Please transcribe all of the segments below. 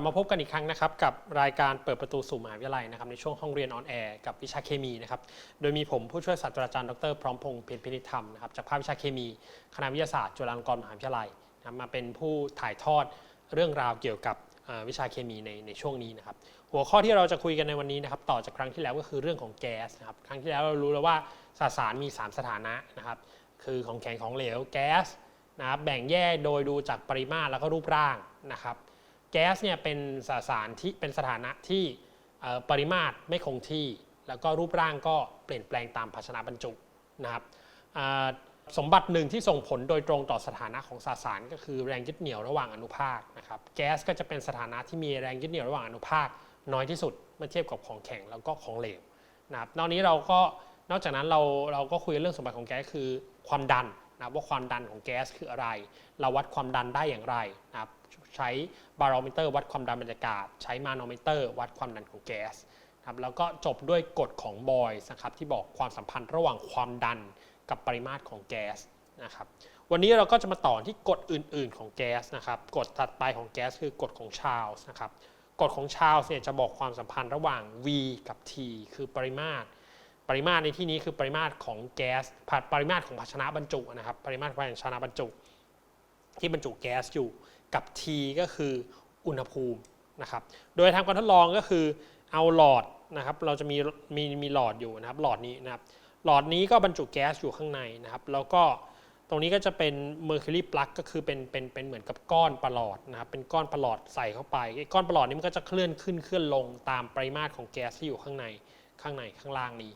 ลับมาพบกันอีกครั้งนะครับกับรายการเปิดประตูสู่มหาวิทยาลัยนะครับในช่วงห้องเรียนออนแอร์กับวิชาเคมีนะครับโดยมีผมผู้ช่วยศาสตราจารย์ดรพร้อมพงษ์เพ็ญพินิธรรมนะครับจากภาควิชาเคมีคณะวิทยาศาสตร์จุฬาลงกรณ์มหาวิทยาลัยนะมาเป็นผู้ถ่ายทอดเรื่องราวเกี่ยวกับวิชาเคมีในในช่วงนี้นะครับหัวข้อที่เราจะคุยกันในวันนี้นะครับต่อจากครั้งที่แล้วก็คือเรื่องของแก๊สนะครับครั้งที่แล้วเรารู้แล้วว่าสสารมี 3 สถานะนะครับคือของแข็งของเหลวแก๊สนะครับแบ่งแยกโดยดูจากปริมาตรแล้วก็รูปร่างนะครับ แก๊สเนี่ยเป็นสสารที่เป็นสถานะที่ปริมาตรไม่คงที่ แล้วก็รูปร่างก็เปลี่ยนแปลงตามภาชนะบรรจุนะครับสมบัติหนึ่งที่ส่งผลโดยตรงต่อสถานะของสสาร ก็คือแรงยึดเหนี่ยวระหว่างอนุภาคนะครับแก๊สก็จะเป็นสถานะที่มีแรงยึดเหนี่ยวระหว่างอนุภาคน้อยที่สุดเมื่อเทียบกับของแข็งแล้วก็ของเหลวนะครับนอกนี้เราก็นอกจากนั้นเราเราก็คุยเรื่องสมบัติของแก๊สคือความดันนะว่าความดันของแก๊สคืออะไร เราวัดความดันได้อย่างไรนะครับ ใช้บารอมิเตอร์วัดความดันบรรยากาศ ใช้มาโนมิเตอร์วัดความดันของแก๊สครับแล้วก็จบด้วยกฎของบอยส์นะครับที่บอกความสัมพันธ์ระหว่างความดันกับปริมาตรของแก๊สนะครับวันนี้เราก็จะมาต่อที่กฎอื่น ๆ ของแก๊สนะครับกฎถัดไปของแก๊สคือกฎของชาลส์นะครับกฎของชาลส์เนี่ยจะบอกความสัมพันธ์ระหว่าง V กับ T คือปริมาตร ปริมาตรในที่นี้คือปริมาตรของแก๊สปริมาตรของภาชนะบรรจุนะครับปริมาตรของภาชนะบรรจุ ที่บรรจุแก๊สอยู่ กับ T ก็คืออุณหภูมินะครับ โดยทำการทดลองก็คือเอาหลอดนะครับ เราจะมีมีมีหลอดอยู่นะครับ หลอดนี้นะครับ หลอดนี้ก็บรรจุแก๊สอยู่ข้างในนะครับ แล้วก็ตรงนี้ก็จะเป็น mercury plug ก็คือเป็นเป็นเป็นเหมือนกับก้อนประหลอดนะครับ เป็นก้อนประหลอดใส่เข้าไปไอ้ก้อนประหลอดนี้มันก็จะเคลื่อนขึ้นเคลื่อนลงตามปริมาตรของแก๊สที่อยู่ข้างในข้างในข้างล่างนี้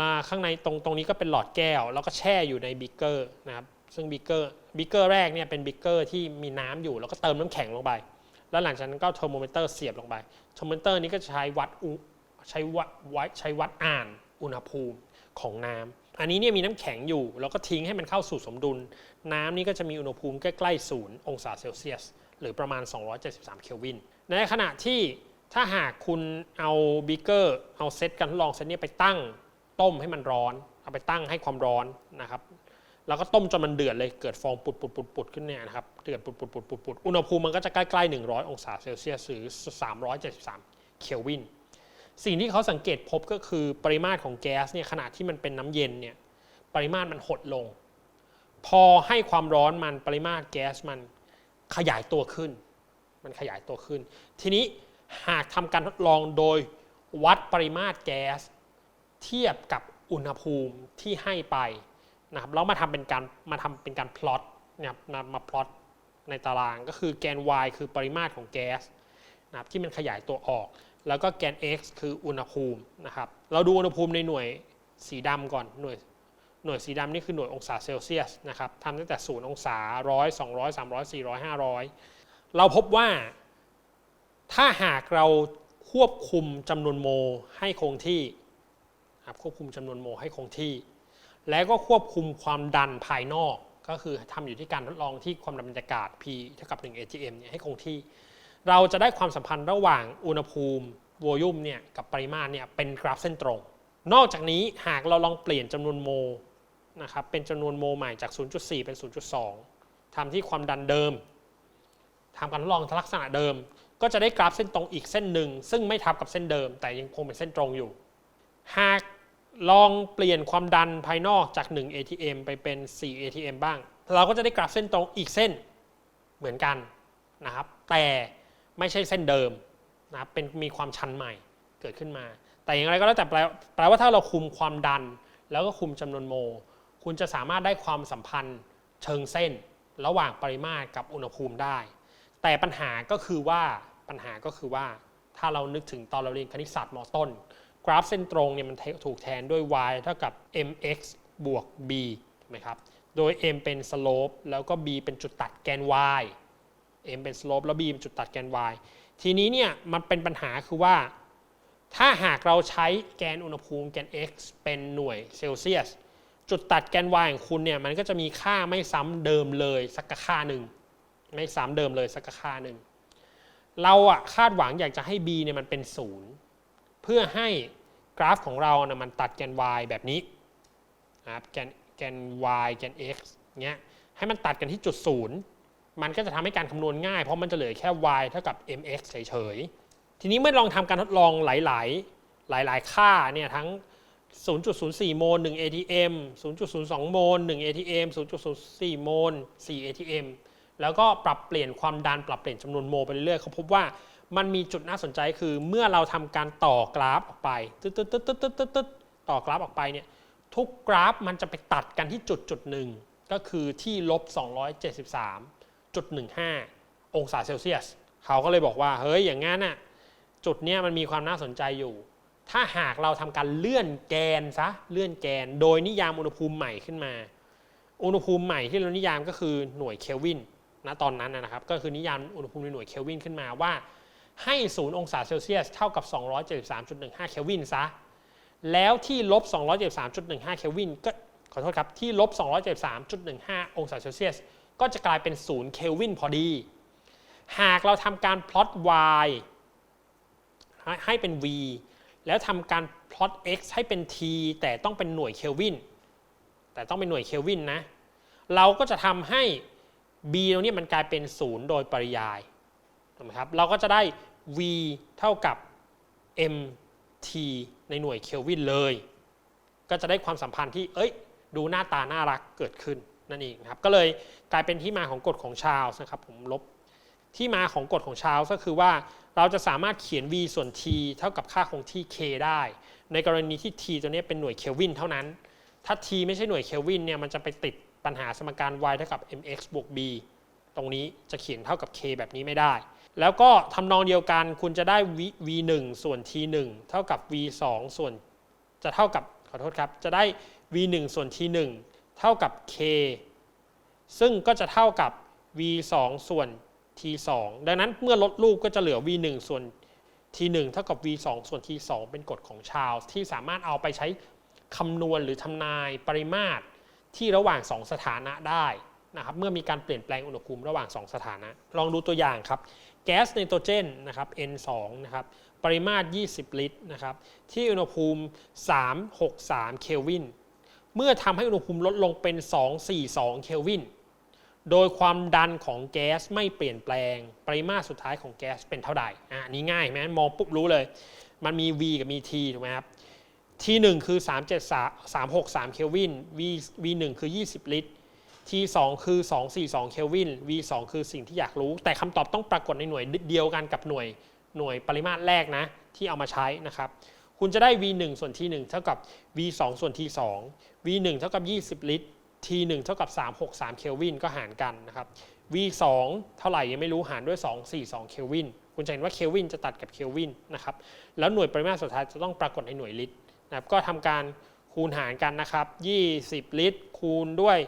ลาข้างในตรงตรงนี้ก็เป็นหลอดแก้ว แล้วก็แช่อยู่ในบิกเกอร์นะครับ ซึ่งบิกเกอร์บิกเกอร์แรกเนี่ยเป็นบิกเกอร์ที่มีน้ำอยู่แล้วก็เติมน้ำแข็งลงไป แล้วหลังจากนั้นก็เทอร์โมมิเตอร์เสียบลงไปเทอร์โมมิเตอร์นี้ก็จะใช้วัดอุใช้วัดใช้วัดอ่านอุณหภูมิของน้ำอันนี้เนี่ยมีน้ำแข็งอยู่ แล้วก็ทิ้งให้มันเข้าสู่สมดุล น้ำนี่ก็จะมีอุณหภูมิใกล้ๆศูนย์องศาเซลเซียส หรือประมาณ 273 เคลวิน ในขณะที่ถ้าหากคุณเอาบิกเกอร์เอาเซตการทดลองเซตเนี้ไปตั้งต้มให้มันร้อน เอาไปตั้งให้ความร้อนนะครับ แล้วก็ต้มจนมันเดือดเลยเกิดฟองปุดปุดปุดปุดขึ้นเนี่ยนะครับเดือดปุดปุดปุดปุดปุดอุณหภูมิมันก็จะใกล้ๆ100 องศาเซลเซียสหรือ 373 เคลวิน สิ่งที่เขาสังเกตพบก็คือปริมาตรของแก๊สเนี่ยขณะที่มันเป็นน้ำเย็นเนี่ยปริมาตรมันหดลง พอให้ความร้อนมันปริมาตรแก๊สมันขยายตัวขึ้น มันขยายตัวขึ้น ทีนี้หากทำการทดลองโดยวัดปริมาตรแก๊สเทียบกับอุณหภูมิที่ให้ไป นะครับแล้วมาทำเป็นการมาทำเป็นการพลอตนะครับมาพลอตในตารางก็คือแกน y คือปริมาตรของแก๊สนะครับที่มันขยายตัวออก แล้วก็แกน x คืออุณหภูมินะครับเราดูอุณหภูมิในหน่วยสีดำก่อนหน่วยหน่วยสีดำนี่คือหน่วยองศาเซลเซียสนะครับทำตั้งแต่ 0 องศาร้อยสองร้อยสามร้อยสี่ร้อยห้าร้อยเราพบว่าถ้าหากเราควบคุมจำนวนโมลให้คงที่ครับควบคุมจำนวนโมลให้คงที่ และก็ควบคุมความดันภายนอก ก็คือทำอยู่ที่การทดลองที่ความดันบรรยากาศ P เท่ากับ 1 atm เนี่ยให้คงที่ เราจะได้ความสัมพันธ์ระหว่างอุณหภูมิโวลยุมเนี่ยกับปริมาตรเนี่ยเป็นกราฟเส้นตรง นอกจากนี้หากเราลองเปลี่ยนจำนวนโมนะครับเป็นจำนวนโมใหม่จาก 0.4 เป็น 0.2ทำที่ความดันเดิมทำการทดลองลักษณะเดิม ก็จะได้กราฟเส้นตรงอีกเส้นหนึ่ง ซึ่งไม่ทับกับเส้นเดิม แต่ยังคงเป็นเส้นตรงอยู่ หาก ลองเปลี่ยนความดันภายนอกจาก 1 ATM ไปเป็น 4 ATM บ้าง เราก็จะได้กราฟเส้นตรงอีกเส้นเหมือนกันนะครับ แต่ไม่ใช่เส้นเดิมนะครับเป็นมีความชันใหม่เกิดขึ้นมา แต่อย่างไรก็แล้วแต่แปลว่าถ้าเราคุมความดัน แล้วก็คุมจำนวนโมลคุณจะสามารถได้ความสัมพันธ์เชิงเส้น ระหว่างปริมาตรกับอุณหภูมิได้ แต่ปัญหาก็คือว่าปัญหาก็คือว่าถ้าเรานึกถึงตอนเราเรียนคณิตศาสตร์มต้น กราฟเส้นตรงเนี่ยมันถูกแทนด้วย y เท่ากับ mx บวก b ถูกไหมครับ โดย m เป็น slope แล้วก็ b เป็นจุดตัดแกน y m เป็น slope แล้ว b เป็นจุดตัดแกน y ทีนี้เนี่ยมันเป็นปัญหาคือว่า ถ้าหากเราใช้แกนอุณหภูมิแกน x เป็นหน่วยเซลเซียส จุดตัดแกน y ของคุณเนี่ยมันก็จะมีค่าไม่ซ้ำเดิมเลยสักค่าหนึ่งไม่ซ้ำเดิมเลยสักค่าหนึ่งเราอะคาดหวังอยากจะให้ b เนี่ยมันเป็นศูนย์ เพื่อให้กราฟของเรานะมันตัดแกน y แบบนี้นะครับแกนแกน y แกน x เงี้ยให้มันตัดกันที่จุดศูนย์มันก็จะทำให้การคำนวณง่าย เพราะมันจะเหลือแค่ y เท่ากับ mx เฉยๆ ทีนี้เมื่อลองทำการทดลองหลายๆ หลายๆ ค่าเนี่ยทั้ง 0.04 โมล 1 ATM 0.02 โมล 1 ATM 0.04 โมล 4 ATM แล้วก็ปรับเปลี่ยนความดันปรับเปลี่ยนจำนวนโมลไปเรื่อยๆเขาพบว่า มันมีจุดน่าสนใจคือเมื่อเราทำการต่อกราฟออกไปตึ๊ดตึ๊ดตึ๊ดตึ๊ดตึ๊ดตึ๊ดต่อกราฟออกไปเนี่ยทุกกราฟมันจะไปตัดกันที่จุดจุดหนึ่งก็คือที่ลบ 273.15 องศาเซลเซียส เขาก็เลยบอกว่า เฮ้ย อย่างงั้นน่ะจุดเนี้ยมันมีความน่าสนใจอยู่ ถ้าหากเราทำการเลื่อนแกนซะเลื่อนแกน โดยนิยามอุณหภูมิใหม่ขึ้นมา อุณหภูมิใหม่ที่เรานิยามก็คือหน่วยเคลวินณตอนนั้นนะครับ ก็คือนิยามอุณหภูมิในหน่วยเคลวินขึ้นมาว่า ให้ศูนย์องศาเซลเซียส เท่ากับ 273.15 เคลวินซะ แล้วที่ลบ 273.15 เคลวินก็ขอโทษครับ ที่ลบ 273.15 องศาเซลเซียส ก็จะกลายเป็น 0 เคลวินพอดี หากเราทำการพลอต y ให้เป็น v แล้วทำการพลอต x ให้เป็น t แต่ต้องเป็นหน่วยเคลวิน แต่ต้องเป็นหน่วยเคลวินนะ เราก็จะทำให้ b ตรงนี้มันกลายเป็น 0 โดยปริยาย ถูกไหมครับเราก็จะได้ v เท่ากับ mt ในหน่วยเคลวินเลย ก็จะได้ความสัมพันธ์ที่เอ้ย ดูหน้าตาน่ารักเกิดขึ้นนั่นเองครับก็เลยกลายเป็นที่มาของกฎของชาลส์นะครับผมลบที่มาของกฎของชาลส์ก็คือว่าเราจะสามารถเขียน v ส่วน t เท่ากับค่าคงที่ k ได้ ในกรณีที่ t ตัวนี้เป็นหน่วยเคลวินเท่านั้น ถ้า t ไม่ใช่หน่วยเคลวินเนี่ยมันจะไปติดปัญหาสมการ y เท่ากับ mx บวก b ตรงนี้จะเขียนเท่ากับ k แบบนี้ไม่ได้ แล้วก็ทำนองเดียวกันคุณจะได้ v 1ส่วน t 1เท่ากับ v 2ส่วนจะเท่ากับขอโทษครับ จะได้ v 1ส่วน t 1เท่ากับ k ซึ่งก็จะเท่ากับ v 2ส่วน t 2ดังนั้นเมื่อลดรูปก็จะเหลือ v 1ส่วน t 1เท่ากับ v 2ส่วน t 2เป็นกฎของชาลส์ที่สามารถเอาไปใช้คำนวณหรือทำนายปริมาตรที่ระหว่าง 2 สถานะได้นะครับเมื่อมีการเปลี่ยนแปลงอุณหภูมิระหว่าง 2 สถานะ ลองดูตัวอย่างครับ ก๊สไนโตรเจนนะครับ N2 นะครับปริมาตร 20 ลิตรนะครับที่อุณหภูมิ 363 เคลวิน เมื่อทำให้อุณหภูมิลดลงเป็น 242 เคลวิน โดยความดันของแก๊สไม่เปลี่ยนแปลง ปริมาตรสุดท้ายของแก๊สเป็นเท่าใดอะอันนี้ง่ายไหมมองปุ๊บรู้เลย มันมี V กับมี T ถูกไหมครับ T1 คือ 373 363 เคลวิน V V1 คือ 20 ลิตร T2 คือ 242 เคลวิน V2 คือสิ่งที่อยากรู้ แต่คำตอบต้องปรากฏในหน่วยเดียวกันกับหน่วยหน่วยปริมาตรแรกนะ ที่เอามาใช้นะครับ คุณจะได้ V1 ส่วน T1 เท่ากับ V2 ส่วน T2 V1 เท่ากับ 20 ลิตร T1 เท่ากับ 363 เคลวินก็หารกันนะครับ V2 เท่าไหร่ยังไม่รู้หารด้วย 242 เคลวิน คุณจะเห็นว่าเคลวินจะตัดกับเคลวินนะครับ แล้วหน่วยปริมาตรสุดท้ายจะต้องปรากฏในหน่วยลิตรนะครับ ก็ทำการ คูณหารกันนะครับ 20 ลิตร คูณด้วย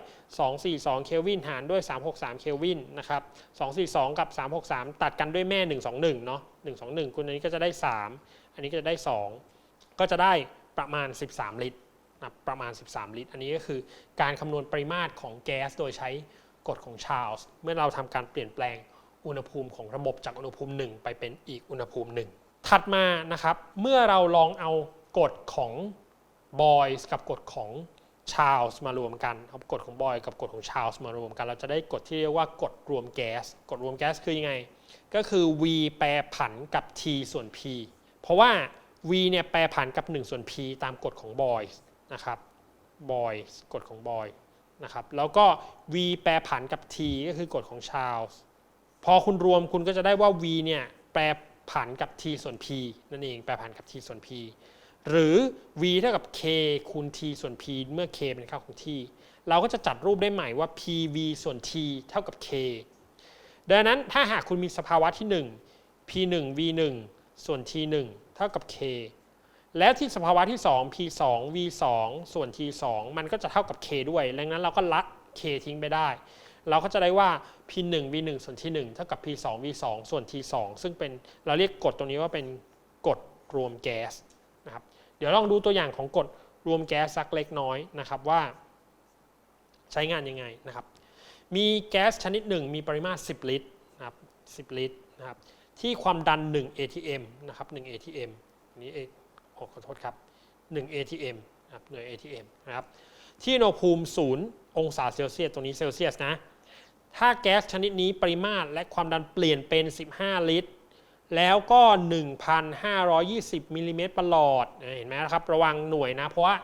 242 เคลวิน หารด้วย 363 เคลวินนะครับ 242 กับ 363 ตัดกันด้วยแม่ 121 เนาะ 121คุณอันนี้ก็จะได้ 3 อันนี้ก็จะได้ 2 ก็จะได้ประมาณ 13 ลิตรนะประมาณ 13 ลิตร อันนี้ก็คือการคำนวณปริมาตรของแก๊สโดยใช้กฎของชาร์ลส์ เมื่อเราทำการเปลี่ยนแปลงอุณหภูมิของระบบจากอุณหภูมิ 1 ไปเป็นอีกอุณหภูมิ 1 ถัดมานะครับ เมื่อเราลองเอากฎของ บอยส์กับกฎของชาลส์มารวมกันเอากฎของบอยกับกฎของชาลส์มารวมกัน เราจะได้กฎที่เรียกว่ากฎรวมแก๊สกฎรวมแก๊สคือยังไง ก็คือ v แปรผันกับ t ส่วน p เพราะว่า v เนี่ยแปรผันกับ 1 ส่วน p ตามกฎของบอยส์นะครับบอยส์กฎของบอยนะครับแล้วก็ v แปรผันกับ t ก็คือกฎของชาลส์พอคุณรวมคุณก็จะได้ว่า v เนี่ยแปรผันกับ t ส่วน p นั่นเองแปรผันกับ t ส่วน p หรือ v เท่ากับ k คูณ t ส่วน p เมื่อ k เป็นค่าคงที่เราก็จะจัดรูปได้ใหม่ว่า pv ส่วน t เท่ากับ k ดังนั้นถ้าหากคุณมีสภาวะที่ 1 p1 v1 ส่วน t1 เท่ากับ k และที่สภาวะที่ 2 p2 v2 ส่วน t2 มันก็จะเท่ากับ k ด้วยดังนั้นเราก็ละ k ทิ้งไปได้ เราก็จะได้ว่า p1 v1 ส่วน t1 เท่ากับ p2 v2 ส่วน t2 ซึ่งเป็นเราเรียกกฎตรงนี้ว่าเป็นกฎรวมแก๊สนะครับ ดี๋ยวลองดูตัวอย่างของกฎรวมแก๊สสักเล็กน้อยนะครับว่าใช้งานยังไงนะครับ มีแก๊สชนิดหนึ่งมีปริมาตร 10 ลิตรนะครับ10 ลิตรนะครับที่ความดัน 1 ATM นะครับ1 ATM นี้เอโอ้ขอโทษครับ1 ATM นะครับหน่วย ATM นะครับที่อุณหภูมิ0องศาเซลเซียสตรงนี้เซลเซียสนะถ้าแก๊สชนิดนี้ปริมาตรและความดันเปลี่ยนเป็น 15 ลิตร แล้วก็ 1,520มิลลิเมตรประหลอดเห็นไหมครับระวังหน่วยนะ เพราะว่า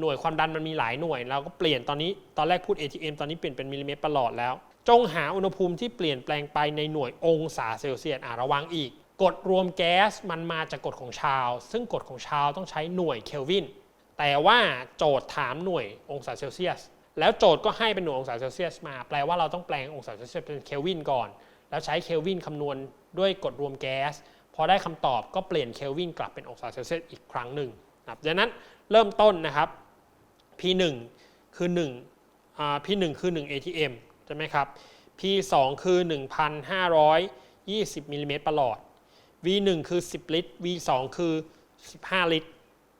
หน่วยความดันมันมีหลายหน่วย เราก็เปลี่ยนตอนนี้ตอนแรกพูด ATM ตอนนี้เปลี่ยนเป็นมิลลิเมตรประหลอดแล้ว จงหาอุณหภูมิที่เปลี่ยนแปลงไปในหน่วยองศาเซลเซียสอะระวังอีกกฎรวมแก๊สมันมาจากกฎของชาว ซึ่งกฎของชาวต้องใช้หน่วยเคลวินแต่ว่าโจทย์ถามหน่วยองศาเซลเซียส แล้วโจทย์ก็ให้เป็นหน่วยองศาเซลเซียสมา แปลว่าเราต้องแปลงองศาเซลเซียสเป็นเคลวินก่อน แล้วใช้เคลวินคำนวณด้วยกฎรวมแก๊สพอได้คำตอบก็เปลี่ยนเคลวินกลับเป็นองศาเซลเซียสอีกครั้งหนึ่งนะครับดังนั้นเริ่มต้นนะครับ P1 คือ1อ่า P1 คือ1 ATM ใช่ไหมครับ P2 คือ 1,520มิลลิเมตรประหลอด V1 คือ 10 ลิตร V2 คือ 15 ลิตร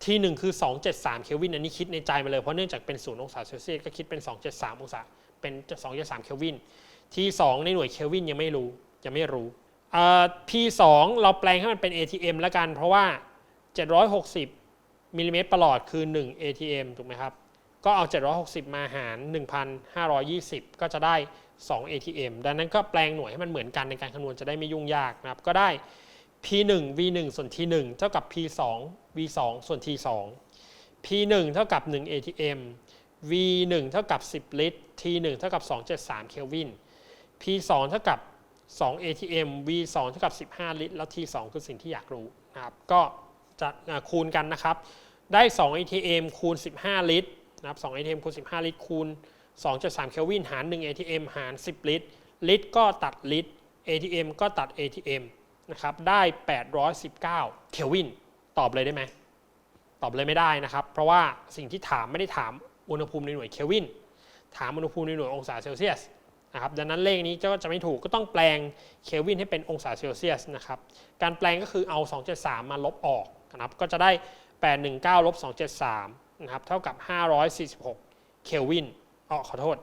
T1 คือ 273 เคลวิน อันนี้คิดในใจมาเลย เพราะเนื่องจากเป็น 0 องศาเซลเซียสก็คิดเป็น 273 องศา เป็น 273 เคลวิน T2 ในหน่วยเคลวินยังไม่รู้ยังไม่รู้เอ่อ P2 เราแปลงให้มันเป็น ATM แล้วกัน เพราะว่า 760มิลลิเมตรประหลอดคือ 1 ATM ถูกไหมครับ ก็เอา 760 มาหาร 1,520 ก็จะได้ 2 ATM ดังนั้นก็แปลงหน่วยให้มันเหมือนกันในการคำนวณจะได้ไม่ยุ่งยากนะครับ ก็ได้ P1 V1 ส่วน T1 เท่ากับ P2 V2 ส่วน T2 P1 เท่ากับ 1 ATM V1 เท่ากับ 10 ลิตร T1 เท่ากับ 273 เคลวิน P2 เท่ากับ2 ATM V2 เท่ากับ 15 ลิตร แล้ว T2 คือสิ่งที่อยากรู้นะครับ ก็จะคูณกันนะครับ ได้ 2 ATM คูณ 15 ลิตรนะครับ2 ATM คูณ 15 ลิตร คูณ 2.3 เคลวิน หาร 1 ATM หาร 10 ลิตร ลิตรก็ตัดลิตร ATM ก็ตัด ATM นะครับ ได้ 819 เคลวิน ตอบเลยได้ไหม ตอบเลยไม่ได้นะครับ เพราะว่าสิ่งที่ถามไม่ได้ถามอุณหภูมิในหน่วยเคลวิน ถามอุณหภูมิในหน่วยองศาเซลเซียส นะครับดังนั้นเลขนี้ก็จะไม่ถูกก็ต้องแปลงเคลวินให้เป็นองศาเซลเซียสนะครับการแปลงก็คือเอา 273 มาลบออกนะครับก็จะได้ 819ลบ273นะครับเท่ากับ 546 เคลวินอ๋อขอโทษ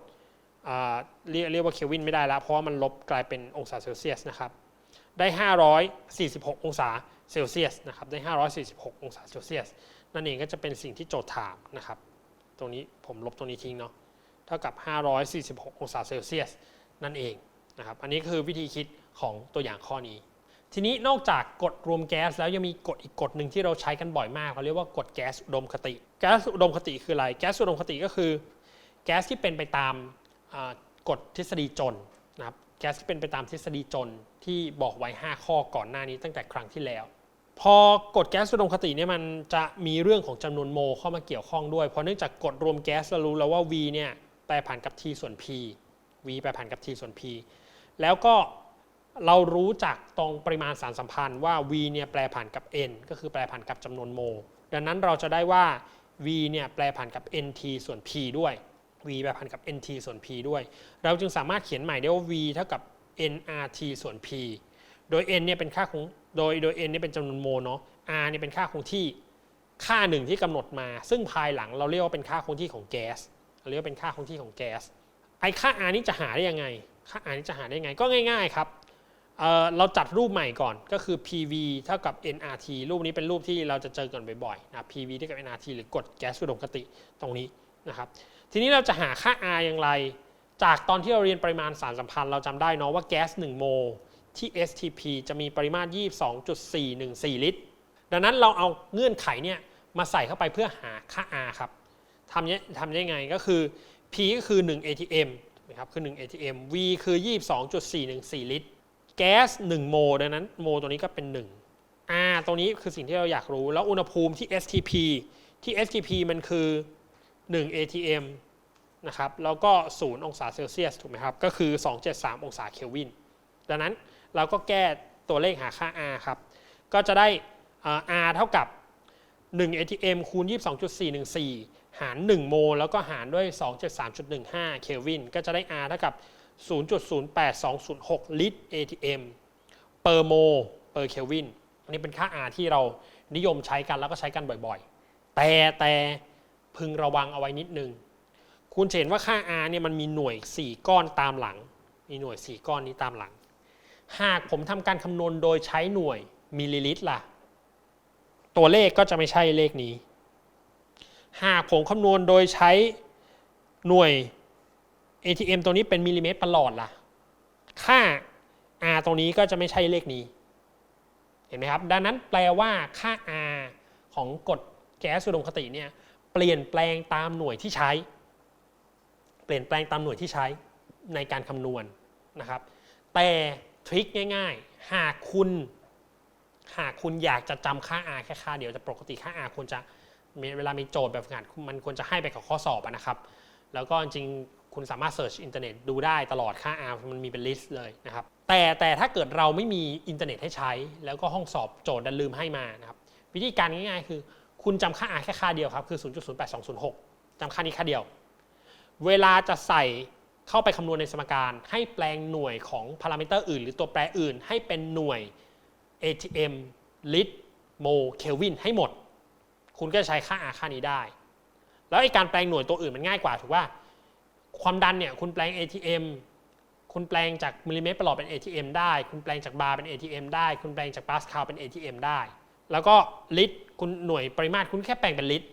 เรียกเรียกว่าเคลวินไม่ได้แล้ว เพราะว่ามันลบกลายเป็นองศาเซลเซียสนะครับได้ 546 องศาเซลเซียสนะครับได้ 546 องศาเซลเซียส นั่นเองก็จะเป็นสิ่งที่โจทย์ถามนะครับ ตรงนี้ผมลบตรงนี้ทิ้งเนาะ เท่ากับ 546 องศาเซลเซียสนั่นเองนะครับอันนี้คือวิธีคิดของตัวอย่างข้อนี้ ทีนี้นอกจากกฎรวมแก๊สแล้วยังมีกฎอีกกฎหนึ่งที่เราใช้กันบ่อยมากเขาเรียกว่ากฎแก๊สอุดมคติ แก๊สอุดมคติคืออะไรแก๊สอุดมคติก็คือ แก๊สที่เป็นไปตามกฎทฤษฎีจนนะครับแก๊สที่เป็นไปตามทฤษฎีจนที่บอกไว้ 5 ข้อก่อนหน้านี้ตั้งแต่ครั้งที่แล้ว พอกฎแก๊สอุดมคติเนี่ยมันจะมีเรื่องของจำนวนโมเข้ามาเกี่ยวข้องด้วยเพราะเนื่องจากกฎรวมแก๊สเรารู้แล้วว่า V เนี่ย แปรผันกับ T ส่วน P V แปรผันกับ T ส่วน P แล้วก็เรารู้จากตรงปริมาณสารสัมพันธ์ว่า V เนี่ยแปรผันกับ N ก็คือแปรผันกับจำนวนโม ดังนั้นเราจะได้ว่า V เนี่ยแปรผันกับ NT ส่วน P ด้วย V แปรผันกับ NT ส่วน P ด้วย เราจึงสามารถเขียนใหม่ได้ว่า V เท่ากับ nRT ส่วน P โดย n เนี่ยเป็นค่าคงโดยโดย n เนี่ยเป็นจำนวนโมเนาะ r เนี่ยเป็นค่าคงที่ค่าหนึ่งที่กำหนดมา ซึ่งภายหลังเราเรียกว่าเป็นค่าคงที่ของแก๊ส เรียกว่าเป็นค่าคงที่ของแก๊สไอ้ค่า r นี่จะหาได้ยังไง ค่า r นี่จะหาได้ยังไง ก็ง่าย ๆครับเเราจัดรูปใหม่ก่อนก็คือ PV เท่ากับ nRT รูปนี้เป็นรูปที่เราจะเจอกันบ่อยๆนะ PV เท่ากับ nRT หรือกฎแก๊สอุดมคติตรงนี้นะครับ ทีนี้เราจะหาค่า R อย่างไร จากตอนที่เราเรียนปริมาณสารสัมพันธ์เราจำได้เนาะว่าแก๊ส 1 โมลที่ STP จะมีปริมาตร 22.414 ลิตร ดังนั้นเราเอาเงื่อนไขเนี่ยมาใส่เข้าไปเพื่อหาค่า R ครับ ทำเนี้ยทำได้ไงก็คือ P ก็คือ 1 ATM นะครับคือ 1 ATM V คือ 22.414 ลิตร แก๊ส 1 โม ดังนั้นโมตัวนี้ก็เป็น 1 R ตรงนี้คือสิ่งที่เราอยากรู้ แล้วอุณหภูมิที่ STP ที่ STP มันคือ 1 ATM นะครับแล้วก็ 0 องศาเซลเซียสถูกไหมครับ ก็คือ 273 องศาเคลวิน ดังนั้นเราก็แก้ตัวเลขหาค่า R ครับ ก็จะได้ R เท่ากับ 1 ATM คูณ 22.414 หาร 1 โมลแล้วก็หารด้วย 273.15 เคลวิน ก็จะได้ R เท่ากับ 0.08206 ลิตร ATM เปอร์โมเปอร์เคลวินอันนี้เป็นค่า R ที่เรานิยมใช้กันแล้วก็ใช้กันบ่อยๆ แต่แต่พึงระวังเอาไว้นิดนึง คุณจะเห็นว่าค่า R เนี่ยมันมีหน่วย 4 ก้อนตามหลัง มีหน่วย 4 ก้อนนี้ตามหลัง หากผมทำการคำนวณโดยใช้หน่วยมิลลิลิตรล่ะ ตัวเลขก็จะไม่ใช่เลขนี้ หากผมคำนวณโดยใช้หน่วย ATM ตัวนี้เป็นมิลลิเมตรประหลอดล่ะ ค่า r ตรงนี้ก็จะไม่ใช่เลขนี้ เห็นไหมครับ ดังนั้นแปลว่าค่า r ของกฎแก๊สอุดมคติเนี่ยเปลี่ยนแปลงตามหน่วยที่ใช้ เปลี่ยนแปลงตามหน่วยที่ใช้ในการคำนวณนะครับ แต่ทริคง่าย ๆ หากคุณ หากคุณอยากจะจำค่า r แค่ค่าเดียวแต่ปกติค่า r ควรจะ เวลามีโจทย์แบบฝึกหัดมันควรจะให้ไปกับข้อสอบนะครับ แล้วก็จริงคุณสามารถเสิร์ชอินเทอร์เน็ตดูได้ตลอดค่า R มันมีเป็นลิสต์เลยนะครับ แต่แต่ถ้าเกิดเราไม่มีอินเทอร์เน็ตให้ใช้ แล้วก็ห้องสอบโจทย์ดันลืมให้มานะครับ วิธีการง่ายๆ คือ คุณจำค่า R แค่ค่าเดียวครับ คือ 0.08206จำค่านี้ค่าเดียว เวลาจะใส่เข้าไปคำนวณในสมการ ให้แปลงหน่วยของพารามิเตอร์อื่น หรือตัวแปรอื่น ให้เป็นหน่วย ATM ลิตรโม เคลวินให้หมด คุณก็จะใช้ค่า R ค่านี้ได้ แล้วไอ้การแปลงหน่วยตัวอื่นมันง่ายกว่าถูกป่ะความดันเนี่ยคุณแปลง ATM คุณแปลงจากมิลลิเมตรประหลอดเป็น ATM ได้ คุณแปลงจากบาร์เป็น ATM ได้ คุณแปลงจากปาสคาลเป็น ATM ได้ แล้วก็ลิตรคุณหน่วยปริมาตรคุณแค่แปลงเป็นลิตร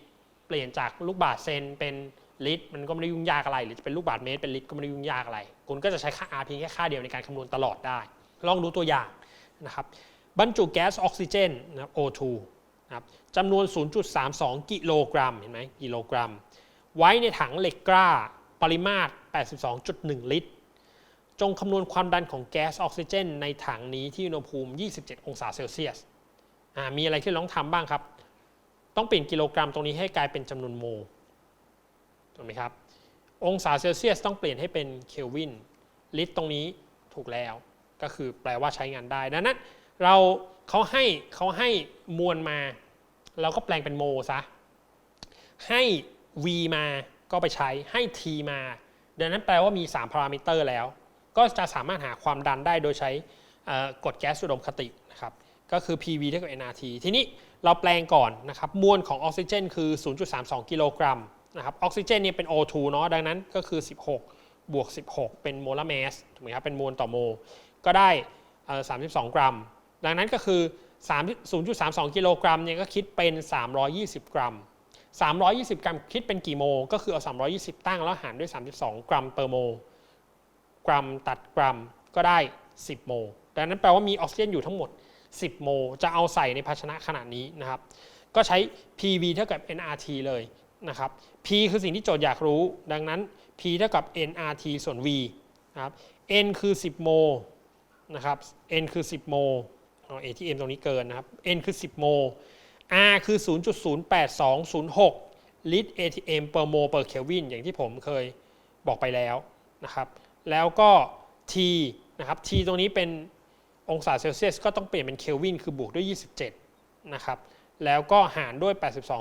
เปลี่ยนจากลูกบาศก์เซนเป็นลิตร มันก็ไม่ได้ยุ่งยากอะไร หรือจะเป็นลูกบาศก์เมตรเป็นลิตรก็ไม่ได้ยุ่งยากอะไร คุณก็จะใช้ค่า R เพียงแค่ค่าเดียวในการคำนวณตลอดได้ ลองดูตัวอย่างนะครับ บรรจุแก๊สออกซิเจนนะ O2 ครับจำนวน 0.32 กิโลกรัมเห็นไหมกิโลกรัม ไว้ในถังเหล็กกล้าปริมาตร 82.1 ลิตร จงคำนวณความดันของแก๊สออกซิเจน ในถังนี้ที่อุณหภูมิ 27 องศาเซลเซียสอ่ามีอะไรที่ต้องทำบ้างครับ ต้องเปลี่ยนกิโลกรัมตรงนี้ให้กลายเป็นจำนวนโมลถูกไหมครับ องศาเซลเซียสต้องเปลี่ยนให้เป็นเคลวิน ลิตรตรงนี้ถูกแล้ว ก็คือแปลว่าใช้งานได้ ดังนั้นเราเขาให้เขาให้มวลมา เราก็แปลงเป็นโมซะ ให้ v มาก็ไปใช้ให้ t มา ดังนั้นแปลว่ามี 3 พารามิเตอร์แล้ว ก็จะสามารถหาความดันได้โดยใช้กฎแก๊สอุดมคตินะครับ ก็คือ PV เท่ากับ nRT ทีนี้เราแปลงก่อนนะครับ มวลของออกซิเจน คือ 0.32 กิโลกรัมนะครับออกซิเจนเนี่ยเป็น O2 เนาะดังนั้นก็คือ 16 บวก 16 เป็นโมลาร์แมสถูกไหมครับเป็นมวลต่อโม ก็ได้เอ่อ32 กรัม ดังนั้นก็คือ 0.32 กิโลกรัมเนี่ยก็คิดเป็น 320 กรัม 320 กรัมคิดเป็นกี่โม ก็คือเอา 320 ตั้งแล้วหารด้วย 32 กรัมเปอร์โม กรัมตัดกรัมก็ได้ 10 โม ดังนั้นแปลว่ามีออกซิเจนอยู่ทั้งหมด 10 โม จะเอาใส่ในภาชนะขนาดนี้นะครับ ก็ใช้ PV เท่ากับ nRT เลยนะครับ P คือสิ่งที่โจทย์อยากรู้ ดังนั้น P เท่ากับ nRT ส่วน V นะครับ N คือ 10 โมนะครับ N คือ 10 โม เอา ATM ตรงนี้เกินนะครับ N คือ 10 โม R คือ 0.08206 ลิตร ATM per mole per Kelvin อย่างที่ผมเคยบอกไปแล้วนะครับ แล้วก็ T นะครับ T ตรงนี้เป็นองศาเซลเซียสก็ต้องเปลี่ยนเป็นเคลวินคือบวกด้วย 27 นะครับ แล้วก็หารด้วย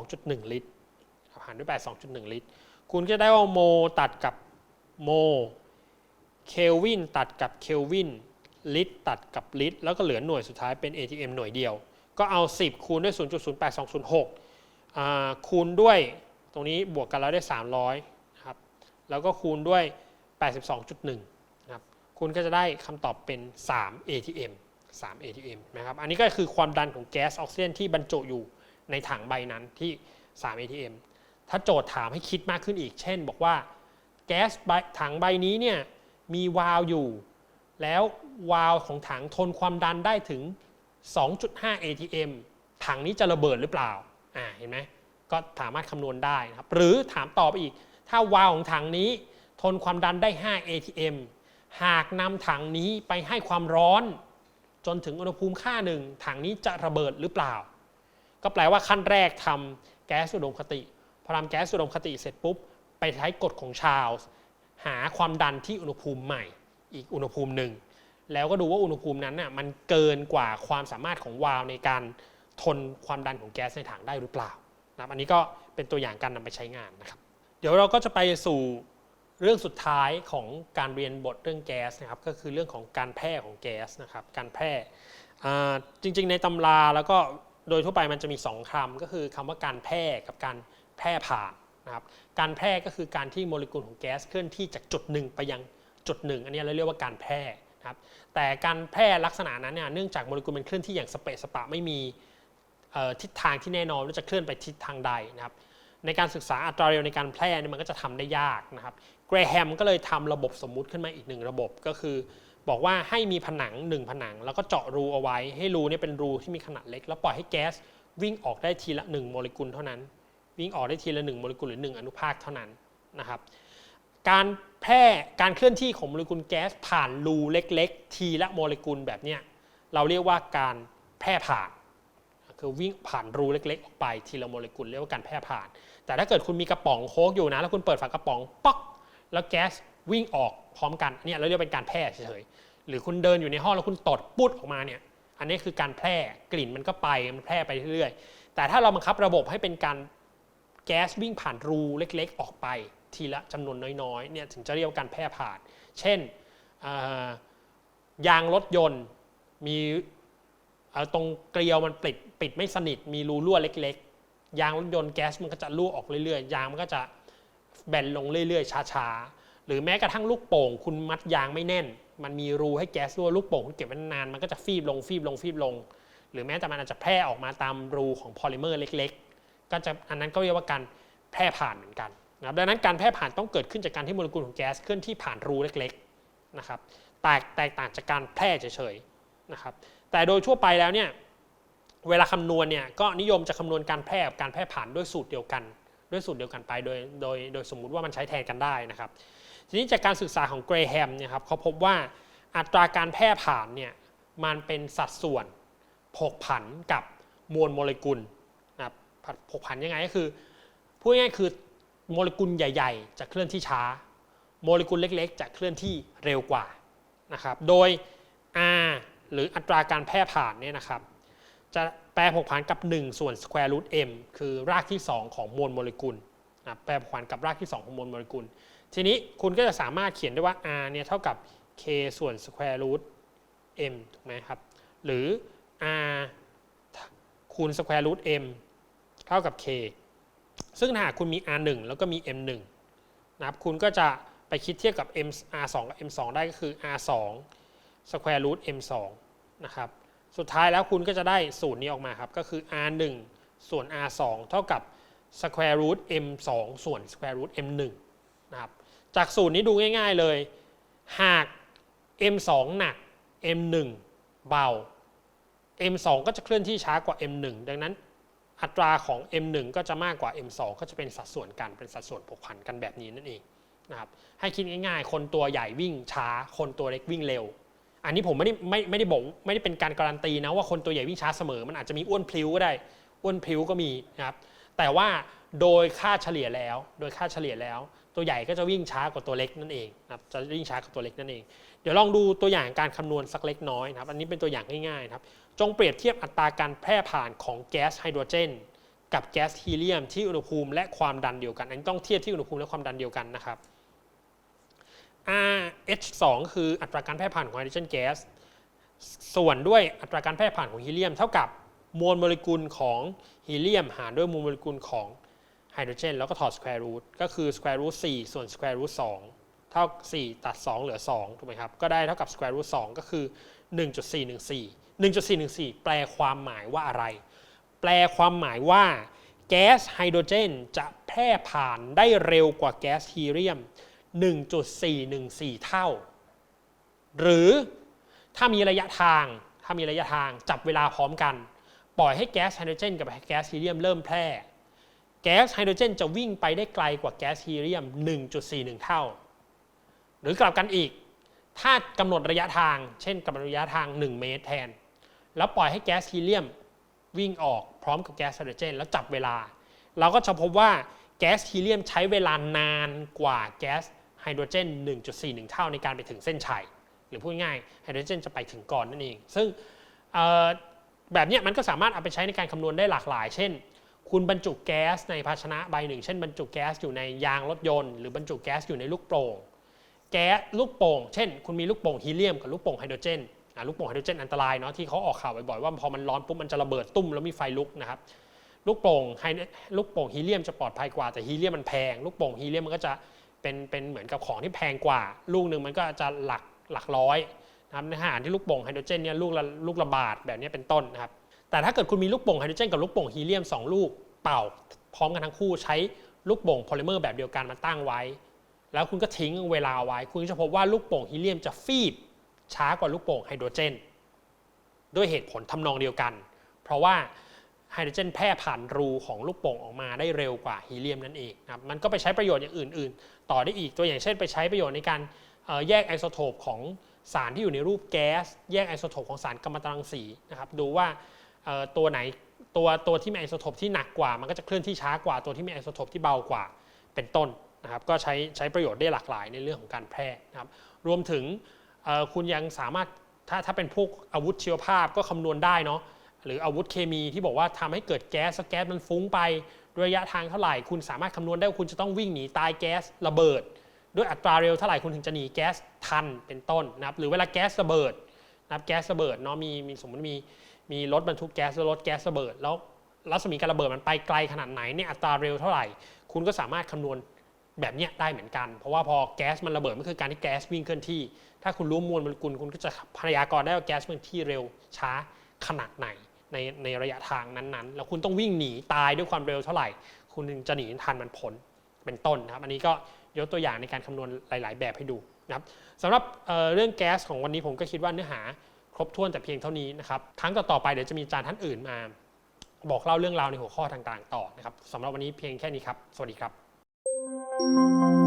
82.1 ลิตร หารด้วย 82.1 ลิตร คุณจะได้ว่าโมตัดกับโม เคลวินตัดกับเคลวิน ลิตรตัดกับลิตรแล้วก็เหลือหน่วยสุดท้ายเป็น ATM หน่วยเดียว ก็เอา 10 คูณด้วย 0.08206อ่าคูณด้วยตรงนี้บวกกันแล้วได้ 300นะครับแล้วก็คูณด้วย 82.1นะครับคุณก็จะได้คำตอบเป็น 3 ATM 3 ATM นะครับอันนี้ก็คือความดันของแก๊สออกซิเจนที่บรรจุอยู่ในถังใบนั้นที่ 3 ATM ถ้าโจทย์ถามให้คิดมากขึ้นอีก เช่น บอกว่าแก๊สใบถังใบนี้เนี่ยมีวาล์วอยู่ แล้ววาล์วของถังทนความดันได้ถึง 2.5 ATM ถังนี้จะระเบิดหรือเปล่าอ่าเห็นไหมก็สามารถคำนวณได้นะครับ หรือถามต่อไปอีก ถ้าวาล์วของถังนี้ ทนความดันได้ 5 ATM หากนำถังนี้ไปให้ความร้อน จนถึงอุณหภูมิค่าหนึ่งถังนี้จะระเบิดหรือเปล่า ก็แปลว่าขั้นแรกทำแก๊สอุดมคติพอทำแก๊สอุดมคติเสร็จปุ๊บ ไปใช้กฎของชาลส์หาความดันที่อุณหภูมิใหม่ อีกอุณหภูมิหนึ่ง แล้วก็ดูว่าอุณหภูมินั้นน่ะมันเกินกว่าความสามารถของวาล์วในการทนความดันของแก๊สในถังได้หรือเปล่านะครับอันนี้ก็เป็นตัวอย่างการนำไปใช้งานนะครับ เดี๋ยวเราก็จะไปสู่เรื่องสุดท้ายของการเรียนบทเรื่องแก๊สนะครับก็คือเรื่องของการแพร่ของแก๊สนะครับการแพร่จริงๆ ในตำราแล้วก็โดยทั่วไปมันจะมีสองคำก็คือคำว่าการแพร่กับการแพร่ผ่านนะครับการแพร่ก็คือการที่โมเลกุลของแก๊สเคลื่อนที่จากจุดหนึ่งไปยัง จุดหนึ่งอันนี้เราเรียกว่าการแพร่นะครับแต่การแพร่ลักษณะนั้นเนี่ยเนื่องจากโมเลกุลมันเคลื่อนที่อย่างสเปซสปะไม่มีทิศทางที่แน่นอนว่าจะเคลื่อนไปทิศทางใดนะครับในการศึกษาอัตราเร็วในการแพร่เนี่ยมันก็จะทำได้ยากนะครับเกรแฮมก็เลยทำระบบสมมุติขึ้นมาอีกหนึ่งระบบก็คือ บอกว่าให้มีผนังหนึ่งผนัง แล้วก็เจาะรูเอาไว้ ให้รูเนี่ยเป็นรูที่มีขนาดเล็ก แล้วปล่อยให้แก๊สวิ่งออกได้ทีละหนึ่งโมเลกุลเท่านั้น วิ่งออกได้ทีละหนึ่งโมเลกุลหรือหนึ่งอนุภาคเท่านั้นนะครับ การแพร่การเคลื่อนที่ของโมเลกุลแก๊สผ่านรูเล็ก ๆ ทีละโมเลกุลแบบเนี้ยเราเรียกว่าการแพร่ผ่าน คือวิ่งผ่านรูเล็ก ๆ ออกไปทีละโมเลกุลเรียกว่าการแพร่ผ่าน แต่ถ้าเกิดคุณมีกระป๋องโค้กอยู่นะ แล้วคุณเปิดฝากระป๋องป๊อก แล้วแก๊สวิ่งออกพร้อมกันเนี่ยเราเรียกเป็นการแพร่เฉยๆหรือคุณเดินอยู่ในห้องแล้วคุณตดปุ๊ดออกมาเนี่ยอันนี้คือการแพร่กลิ่นมันก็ไปมันแพร่ไปเรื่อยๆแต่ถ้าเราบังคับระบบให้เป็นการแก๊สวิ่งผ่านรูเล็ก ๆ ออกไป ทีละจำนวนน้อยๆเนี่ยถึงจะเรียกว่าการแพร่ผ่าน เช่นยางรถยนต์มีตรงเกลียวมันปิดปิดไม่สนิท มีรูรั่วเล็ก ๆ ยางรถยนต์แก๊สมันก็จะรั่วออกเรื่อยๆ ยางมันก็จะแบนลงเรื่อยๆ ช้าๆ หรือแม้กระทั่งลูกโป่ง คุณมัดยางไม่แน่น มันมีรูให้แก๊สรั่วลูกโป่งคุณเก็บไว้นานมันก็จะฟีบลงฟีบลงฟีบลง หรือแม้แต่มันอาจจะแพร่ออกมาตามรูของพอลิเมอร์เล็ก ๆ ก็จะอันนั้นก็เรียกว่าการแพร่ผ่านเหมือนกัน นะครับดังนั้นการแพร่ผ่านต้องเกิดขึ้นจากการที่โมเลกุลของแก๊สเคลื่อนที่ผ่านรูเล็กๆนะครับแตกแตกต่างจากการแพร่เฉยๆนะครับแต่โดยทั่วไปแล้วเนี่ยเวลาคำนวณเนี่ยก็นิยมจะคำนวณการแพร่กับการแพร่ผ่านด้วยสูตรเดียวกัน ด้วยสูตรเดียวกันไปโดยโดยโดยสมมุติว่ามันใช้แทนกันได้นะครับทีนี้จากการศึกษาของเกรแฮมเนี่ยครับเขาพบว่าอัตราการแพร่ผ่านเนี่ยมันเป็นสัดส่วนผกผันกับมวลโมเลกุลนะครับผกผันยังไงก็คือพูดง่ายๆคือ โมเลกุลใหญ่ ๆ จะเคลื่อนที่ช้า โมเลกุลเล็กๆ จะเคลื่อนที่เร็วกว่านะครับ โดย R หรืออัตราการแพร่ผ่านเนี่ยนะครับ จะแปรผกผันกับ 1 ส่วน square root m คือรากที่ 2 ของมวลโมเลกุลนะแปรผกผันกับรากที่ 2 ของมวลโมเลกุล ทีนี้คุณก็จะสามารถเขียนได้ว่า r เนี่ยเท่ากับ k ส่วน square root m ถูกไหมครับ หรือ r คูณ square root m เท่ากับ k ซึ่งถ้าหากคุณมี r 1 แล้วก็มี m 1 นะครับคุณก็จะไปคิดเทียบกับ m r 2 กับ m 2 ได้ก็คือ r 2 square root m 2 นะครับสุดท้ายแล้วคุณก็จะได้สูตรนี้ออกมาครับ ก็คือ r 1 ส่วน r 2 เท่ากับ square root m 2 ส่วน square root m 1 นะครับจากสูตรนี้ดูง่ายๆเลย หาก m 2 หนัก m 1 เบา m 2 ก็จะเคลื่อนที่ช้ากว่า m 1 ดังนั้น อัตราของ m 1 ก็จะมากกว่า m 2 ก็จะเป็นสัดส่วนกันเป็นสัดส่วนผกผันกันแบบนี้นั่นเองนะครับให้คิดง่ายๆ คนตัวใหญ่วิ่งช้า คนตัวเล็กวิ่งเร็ว อันนี้ผมไม่ได้ไม่ไม่ได้บอกไม่ได้เป็นการการันตีนะว่าคนตัวใหญ่วิ่งช้าเสมอ มันอาจจะมีอ้วนพลิ้วก็ได้อ้วนพลิ้วก็มีนะครับแต่ว่าโดยค่าเฉลี่ยแล้ว โดยค่าเฉลี่ยแล้ว ตัวใหญ่ก็จะวิ่งช้ากว่าตัวเล็กนั่นเองนะครับจะวิ่งช้ากว่าตัวเล็กนั่นเอง เดี๋ยวลองดูตัวอย่างการคำนวณสักเล็กน้อยนะครับ อันนี้เป็นตัวอย่างง่ายๆนะครับ จงเปรียบเทียบอัตราการแพร่ผ่านของแก๊สไฮโดรเจน กับแก๊สฮีเลียมที่อุณหภูมิและความดันเดียวกัน อันนี้ต้องเทียบที่อุณหภูมิและความดันเดียวกันนะครับ RH2 คืออัตราการแพร่ผ่านของไฮโดรเจนแก๊ส ส่วนด้วยอัตราการแพร่ผ่านของฮีเลียม เท่ากับมวลโมเลกุลของฮีเลียม หารด้วยมวลโมเลกุลของไฮโดรเจน แล้วก็ถอดสแควร์รูท ก็คือสแควร์รูท4ส่วนสแควร์รูท2 เท่า 4 ตัด 2 เหลือ 2 ถูกไหมครับ ก็ได้เท่ากับสแควร์รูท2ก็คือ 1.414 1.414 แปลความหมายว่าอะไร แปลความหมายว่าแก๊สไฮโดรเจนจะแพร่ผ่านได้เร็วกว่าแก๊สฮีเลียม 1.414 เท่า หรือถ้ามีระยะทาง ถ้ามีระยะทางจับเวลาพร้อมกัน ปล่อยให้แก๊สไฮโดรเจนกับแก๊สฮีเลียมเริ่มแพร่ แก๊สไฮโดรเจนจะวิ่งไปได้ไกลกว่าแก๊สฮีเลียม 1.41 เท่า หรือกลับกันอีก ถ้ากำหนดระยะทาง เช่นกำหนดระยะทาง 1 เมตรแทน แล้วปล่อยให้แก๊สฮีเลียมวิ่งออกพร้อมกับแก๊สไฮโดรเจน แล้วจับเวลา เราก็จะพบว่าแก๊สฮีเลียมใช้เวลานานกว่าแก๊สไฮโดรเจน 1.41 เท่าในการไปถึงเส้นชัย หรือพูดง่ายไฮโดรเจนจะไปถึงก่อนนั่นเอง ซึ่งแบบนี้มันก็สามารถเอาไปใช้ในการคำนวณได้หลากหลาย เช่น คุณบรรจุแก๊สในภาชนะใบหนึ่ง เช่นบรรจุแก๊สอยู่ในยางรถยนต์ หรือบรรจุแก๊สอยู่ในลูกโป่ง แก๊สลูกโป่ง เช่น คุณมีลูกโป่งฮีเลียมกับลูกโป่งไฮโดรเจนลูกโป่งไฮโดรเจนอันตรายเนาะที่เขาออกข่าวบ่อยๆว่าพอมันร้อนปุ๊บมันจะระเบิดตุ้มแล้วมีไฟลุกนะครับลูกโป่งไฮลูกโป่งฮีเลียมจะปลอดภัยกว่าแต่ฮีเลียมมันแพง ลูกโป่งฮีเลียมมันก็จะเป็นเป็นเหมือนกับของที่แพงกว่า ลูกหนึ่งมันก็จะหลักหลักร้อยนะครับในขณะที่ลูกโป่งไฮโดรเจนเนี่ยลูกละลูกละบาทแบบนี้เป็นต้นนะครับแต่ถ้าเกิดคุณมีลูกโป่งไฮโดรเจนกับลูกโป่งฮีเลียม 2 ลูกเป่า พร้อมกันทั้งคู่ใช้ลูกโป่งโพลิเมอร์แบบเดียวกันมาตั้งไว้ แล้วคุณก็ทิ้งเวลาไว้ คุณจะพบว่าลูกโป่งฮีเลียมจะฟีบช้ากว่าลูกโป่งไฮโดรเจน ด้วยเหตุผลทำนองเดียวกัน เพราะว่าไฮโดรเจนแพร่ผ่านรูของลูกโป่งออกมาได้เร็วกว่าฮีเลียมนั่นเองนะครับมันก็ไปใช้ประโยชน์อย่างอื่น ๆ ต่อได้อีกตัวอย่างเช่น ไปใช้ประโยชน์ในการแยกไอโซโทปของสารที่อยู่ในรูปแก๊ส แยกไอโซโทปของสารกัมมันตรังสีนะครับดูว่าตัวไหนตัวตัวที่มีไอโซโทปที่หนักกว่า มันก็จะเคลื่อนที่ช้ากว่าตัวที่มีไอโซโทปที่เบากว่าเป็นต้น นะครับก็ใช้ใช้ประโยชน์ได้หลากหลายในเรื่องของการแพร่นะครับรวมถึงคุณยังสามารถถ้าถ้าเป็นพวกอาวุธชีวภาพก็คำนวณได้เนาะหรืออาวุธเคมีที่บอกว่าทำให้เกิดแก๊สแก๊สมันฟุ้งไปด้วยระยะทางเท่าไหร่ คุณสามารถคำนวณได้ว่าคุณจะต้องวิ่งหนีตายแก๊สระเบิด ด้วยอัตราเร็วเท่าไหร่คุณถึงจะหนีแก๊สทันเป็นต้นนะครับหรือเวลาแก๊สระเบิดนะครับแก๊สระเบิดเนาะมีมีสมมติมีมีรถบรรทุกแก๊สรถแก๊สระเบิด แล้วรัศมีการระเบิดมันไปไกลขนาดไหนเนี่ยอัตราเร็วเท่าไหร่ คุณก็สามารถคำนวณ แบบนี้ได้เหมือนกัน เพราะว่าพอแก๊สมันระเบิดมันคือการที่แก๊สวิ่งเคลื่อนที่ ถ้าคุณรู้มวลโมเลกุลคุณก็จะพยากรณ์ได้ว่าแก๊สเคลื่อนที่เร็วช้าขนาดไหนในในระยะทางนั้นๆ แล้วคุณต้องวิ่งหนีตายด้วยความเร็วเท่าไหร่ คุณถึงจะหนีทันมันพ้นเป็นต้นนะครับ อันนี้ก็ยกตัวอย่างในการคำนวณหลาย ๆ แบบให้ดูนะครับสำหรับเเรื่องแก๊สของวันนี้ผมก็คิดว่าเนื้อหาครบถ้วนแต่เพียงเท่านี้นะครับครั้งต่อๆไปเดี๋ยวจะมีอาจารย์ท่านอื่นมา บอกเล่าเรื่องราวในหัวข้อต่างๆ ต่อนะครับสำหรับวันนี้เพียงแค่นี้ครับ สวัสดีครับ Música